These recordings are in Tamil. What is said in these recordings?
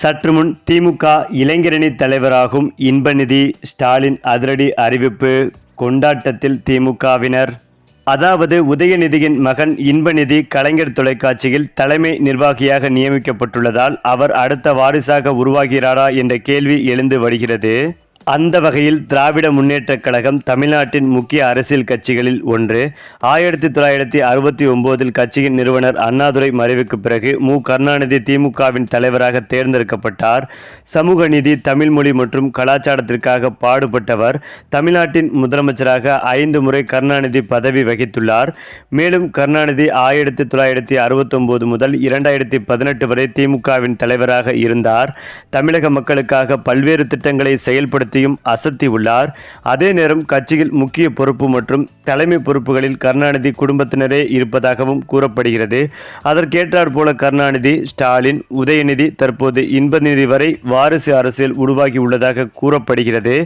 சற்றுமுன் திமுக இளைஞரணி தலைவராகும் இன்பநிதி ஸ்டாலின் அதிரடி அறிவிப்பு கொண்டாட்டத்தில் திமுகவினர். அதாவது உதயநிதியின் மகன் இன்பநிதி கலைஞர் தொலைக்காட்சியில் தலைமை நிர்வாகியாக நியமிக்கப்பட்டுள்ளதால் அவர் அடுத்த வாரிசாக உருவாகிறாரா என்ற கேள்வி எழுந்து வருகிறது. அந்த வகையில் திராவிட முன்னேற்றக் கழகம் தமிழ்நாட்டின் முக்கிய அரசியல் கட்சிகளில் ஒன்று. ஆயிரத்தி தொள்ளாயிரத்தி அறுபத்தி ஒம்போதில் கட்சியின் நிறுவனர் அண்ணாதுரை மறைவுக்கு பிறகு மு. கருணாநிதி திமுகவின் தலைவராக தேர்ந்தெடுக்கப்பட்டார். சமூக நீதி தமிழ் மொழி மற்றும் கலாச்சாரத்திற்காக பாடுபட்டவர். தமிழ்நாட்டின் முதலமைச்சராக ஐந்து முறை கருணாநிதி பதவி வகித்துள்ளார். மேலும் கருணாநிதி ஆயிரத்தி தொள்ளாயிரத்தி அறுபத்தொம்போது முதல் இரண்டாயிரத்தி பதினெட்டு வரை திமுகவின் தலைவராக இருந்தார். தமிழக மக்களுக்காக பல்வேறு திட்டங்களை செயல்படுத்தியும் அசத்தி உள்ளார். அதே நேரம் கட்சியில் முக்கிய பொறுப்பு மற்றும் தலைமை பொறுப்புகளில் கருணாநிதி குடும்பத்தினரே இருப்பதாகவும் கூறப்படுகிறது. அதற்கேற்றாற் போல கருணாநிதி ஸ்டாலின் உதயநிதி தற்போது இன்பநிதி வரை வாரிசு அரசியல் உருவாகி உள்ளதாக கூறப்படுகிறது.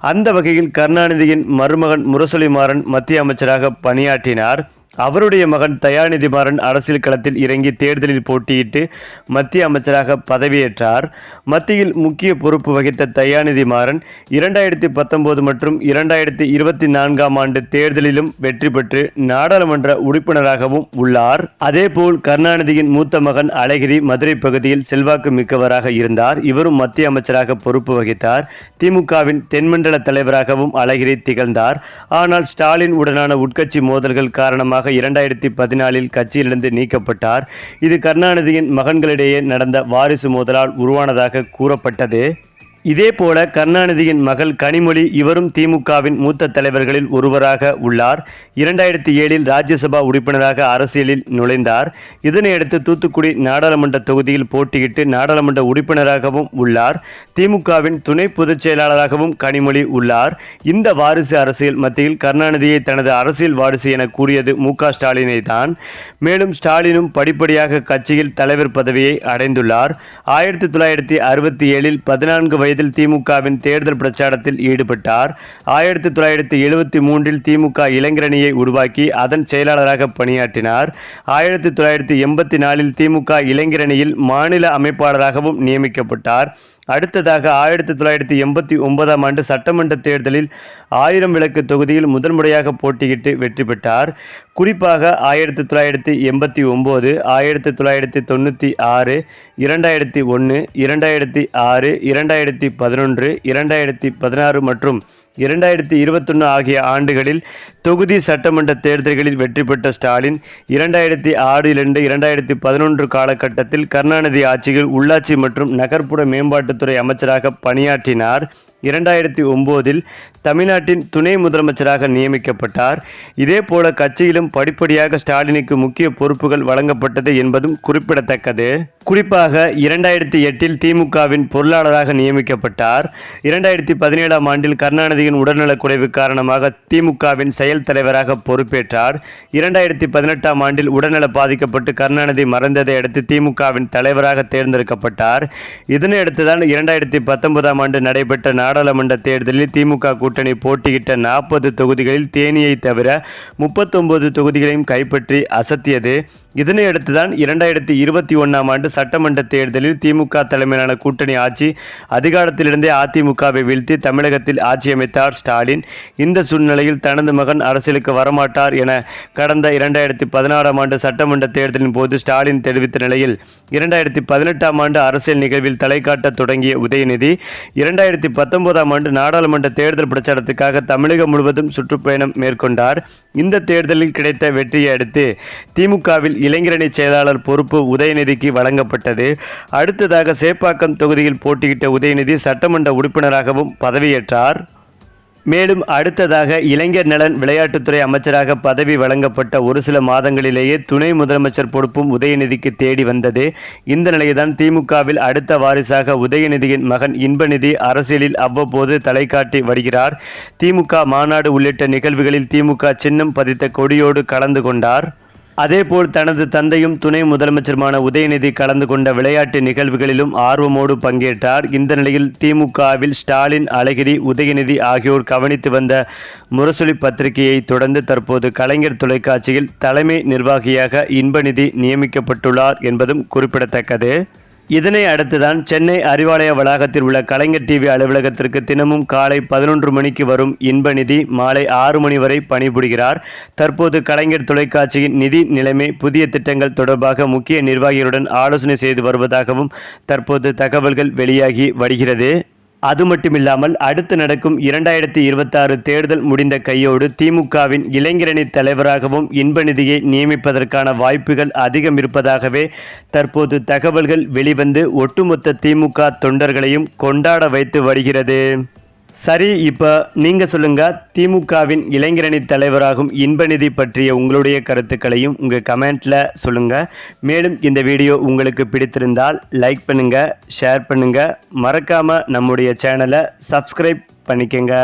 அந்த வகையில் கருணாநிதியின் மருமகன் முரசொலிமாறன் மத்திய அமைச்சராக பணியாற்றினார். அவருடைய மகன் தயாநிதி மாறன் அரசியல் களத்தில் இறங்கி தேர்தலில் போட்டியிட்டு மத்திய அமைச்சராக பதவியேற்றார். மத்தியில் முக்கிய பொறுப்பு வகித்த தயாநிதி மாறன் இரண்டாயிரத்தி பத்தொன்பது மற்றும் இரண்டாயிரத்தி இருபத்தி நான்காம் ஆண்டு தேர்தலிலும் வெற்றி பெற்று நாடாளுமன்ற உறுப்பினராகவும் உள்ளார். அதேபோல் கருணாநிதியின் மூத்த மகன் அழகிரி மதுரை பகுதியில் செல்வாக்கு மிக்கவராக இருந்தார். இவரும் மத்திய அமைச்சராக பொறுப்பு வகித்தார். திமுகவின் தென்மண்டல தலைவராகவும் அழகிரி திகழ்ந்தார். ஆனால் ஸ்டாலின் உடனான உட்கட்சி மோதல்கள் காரணமாக காரணமாக இரண்டாயிரத்தி பதினாலில் கட்சியிலிருந்து நீக்கப்பட்டார். இது கருணாநிதியின் மகன்களிடையே நடந்த வாரிசு மோதலால் உருவானதாக கூறப்பட்டது. இதேபோல கருணாநிதியின் மகள் கனிமொழி இவரும் திமுகவின் மூத்த தலைவர்களில் ஒருவராக உள்ளார். இரண்டாயிரத்தி ஏழில் ராஜ்யசபா உறுப்பினராக அரசியலில் நுழைந்தார். இதனையடுத்து தூத்துக்குடி நாடாளுமன்ற தொகுதியில் போட்டியிட்டு நாடாளுமன்ற உறுப்பினராகவும் உள்ளார். திமுகவின் துணை பொதுச் செயலாளராகவும் கனிமொழி உள்ளார். இந்த வாரிசு அரசியல் மத்தியில் கருணாநிதியை தனது அரசியல் வாரிசு என கூறியது மு க ஸ்டாலினை தான். மேலும் ஸ்டாலினும் படிப்படியாக கட்சியில் தலைவர் பதவியை அடைந்துள்ளார். ஆயிரத்தி தொள்ளாயிரத்தி அறுபத்தி ஏழில் பதினான்கு வயது வயதில் திமுகவின் தேர்தல் பிரச்சாரத்தில் ஈடுபட்டார். ஆயிரத்தி தொள்ளாயிரத்தி எழுபத்தி மூன்றில் திமுக இளைஞரணியை உருவாக்கி அதன் செயலாளராக பணியாற்றினார். ஆயிரத்தி தொள்ளாயிரத்தி எண்பத்தி நாலில் திமுக இளைஞரணியில் மாநில அமைப்பாளராகவும் நியமிக்கப்பட்டார். அடுத்ததாக ஆயிரத்தி தொள்ளாயிரத்தி எண்பத்தி ஒன்பதாம் ஆண்டு சட்டமன்ற தேர்தலில் ஆயிரம் விளக்கு தொகுதியில் முதல் முறையாக போட்டியிட்டு வெற்றி பெற்றார். குறிப்பாக ஆயிரத்தி தொள்ளாயிரத்தி எண்பத்தி ஒம்பது ஆயிரத்தி தொள்ளாயிரத்தி தொண்ணூற்றி ஆறு இரண்டாயிரத்தி ஒன்று இரண்டாயிரத்தி ஆறு இரண்டாயிரத்தி பதினொன்று இரண்டாயிரத்தி பதினாறு மற்றும் இரண்டாயிரத்தி இருபத்தொன்று ஆகிய ஆண்டுகளில் தொகுதி சட்டமன்ற தேர்தல்களில் வெற்றி பெற்ற ஸ்டாலின் இரண்டாயிரத்தி ஆறிலிருந்து இரண்டாயிரத்தி பதினொன்று காலகட்டத்தில் கருணாநிதி ஆட்சியில் உள்ளாட்சி மற்றும் நகர்ப்புற மேம்பாட்டுத்துறை அமைச்சராக பணியாற்றினார். இரண்டாயிரத்தி ஒம்போதில் தமிழ்நாட்டின் துணை முதலமைச்சராக நியமிக்கப்பட்டார். இதேபோல கட்சியிலும் படிப்படியாக ஸ்டாலினுக்கு முக்கிய பொறுப்புகள் வழங்கப்பட்டது என்பதும் குறிப்பிடத்தக்கது. குறிப்பாக இரண்டாயிரத்தி எட்டில் திமுகவின் பொருளாளராக நியமிக்கப்பட்டார். இரண்டாயிரத்தி பதினேழாம் ஆண்டில் கருணாநிதியின் உடல்நலக் குறைவு காரணமாக திமுகவின் செயல் தலைவராக பொறுப்பேற்றார். இரண்டாயிரத்தி பதினெட்டாம் ஆண்டில் உடல்நல பாதிக்கப்பட்டு கருணாநிதி மறைந்ததை அடுத்து திமுகவின் தலைவராக தேர்ந்தெடுக்கப்பட்டார். இதனையடுத்துதான் இரண்டாயிரத்தி பத்தொன்பதாம் ஆண்டு நடைபெற்ற நாடாளுமன்ற தேர்தலில் திமுக கூட்டணி போட்டியிட்ட நாற்பது தொகுதிகளில் தேனியை தவிர முப்பத்தொன்பது தொகுதிகளையும் கைப்பற்றி அசத்தியது. இதனையடுத்துதான் இரண்டாயிரத்தி இருபத்தி ஒன்றாம் ஆண்டு சட்டமன்ற தேர்தலில் திமுக தலைமையிலான கூட்டணி ஆட்சி அதிகாரத்திலிருந்தே அதிமுகவை வீழ்த்தி தமிழகத்தில் ஆட்சி அமைத்தார் ஸ்டாலின். இந்த சூழ்நிலையில் தனது மகன் அரசியலுக்கு வரமாட்டார் என கடந்த இரண்டாயிரத்தி பதினாறாம் ஆண்டு சட்டமன்ற தேர்தலின் போது ஸ்டாலின் தெரிவித்த நிலையில் இரண்டாயிரத்தி பதினெட்டாம் ஆண்டு அரசியல் நிகழ்வில் தலை காட்ட தொடங்கிய உதயநிதி இரண்டாயிரத்தி பத்தொன்பதாம் ஆண்டு நாடாளுமன்ற தேர்தல் பிரச்சாரத்துக்காக தமிழகம் முழுவதும் சுற்றுப்பயணம் மேற்கொண்டார். இந்த தேர்தலில் கிடைத்த வெற்றியை அடுத்து திமுகவில் இளைஞரணி செயலாளர் பொறுப்பு உதயநிதிக்கு வழங்கப்பட்டது. அடுத்ததாக சேப்பாக்கம் தொகுதியில் போட்டியிட்ட உதயநிதி சட்டமன்ற உறுப்பினராகவும் பதவியேற்றார். மேலும் அடுத்ததாக இளைஞர் நலன் விளையாட்டுத்துறை அமைச்சராக பதவி வழங்கப்பட்ட ஒரு சில மாதங்களிலேயே துணை முதலமைச்சர் பொறுப்பும் உதயநிதிக்கு தேடி வந்தது. இந்த நிலையில்தான் திமுகவில் அடுத்த வாரிசாக உதயநிதியின் மகன் இன்பநிதி அரசியலில் அவ்வப்போது தலை காட்டி வருகிறார். திமுக மாநாடு உள்ளிட்ட நிகழ்வுகளில் திமுக சின்னம் பதித்த கொடியோடு கலந்து கொண்டார். அதேபோல் தனது தந்தையும் துணை முதலமைச்சருமான உதயநிதி கலந்து கொண்ட விளையாட்டு நிகழ்வுகளிலும் ஆர்வமோடு பங்கேற்றார். இந்த நிலையில் திமுகவில் ஸ்டாலின் அழகிரி உதயநிதி ஆகியோர் கவனித்து வந்த முரசொலி பத்திரிகையை தொடர்ந்து தற்போது கலைஞர் தொலைக்காட்சியில் தலைமை நிர்வாகியாக இன்பநிதி நியமிக்கப்பட்டுள்ளார் என்பதும் குறிப்பிடத்தக்கது. இதனை அடுத்துதான் சென்னை அறிவாலய வளாகத்தில் உள்ள கலைஞர் டிவி அலுவலகத்திற்கு தினமும் காலை பதினொன்று மணிக்கு வரும் இன்பநிதி மாலை ஆறு மணி வரை பணிபுரிகிறார். தற்போது கலைஞர் தொலைக்காட்சியின் நிதி நிலைமை புதிய திட்டங்கள் தொடர்பாக முக்கிய நிர்வாகிகளுடன் ஆலோசனை செய்து வருவதாகவும் தற்போது தகவல்கள் வெளியாகி வருகிறது. அது மட்டுமில்லாமல் அடுத்து நடக்கும் இரண்டாயிரத்தி இருபத்தாறு தேர்தல் முடிந்த கையோடு திமுகவின் இளைஞரணி தலைவராகவும் இன்பநிதியை நியமிப்பதற்கான வாய்ப்புகள் அதிகம் இருப்பதாகவே தற்போது தகவல்கள் வெளிவந்து ஒட்டுமொத்த திமுக தொண்டர்களையும் கொண்டாட வைத்து வருகிறது. சரி இப்போ நீங்கள் சொல்லுங்கள் திமுகவின் இளைஞரணி தலைவராகும் இன்பநிதி பற்றிய உங்களுடைய கருத்துக்களையும் உங்கள் கமெண்ட்டில் சொல்லுங்கள் மேலும் இந்த வீடியோ உங்களுக்கு பிடித்திருந்தால் லைக் பண்ணுங்கள் ஷேர் பண்ணுங்கள் மறக்காமல் நம்முடைய சேனலை சப்ஸ்கிரைப் பண்ணிக்கங்க.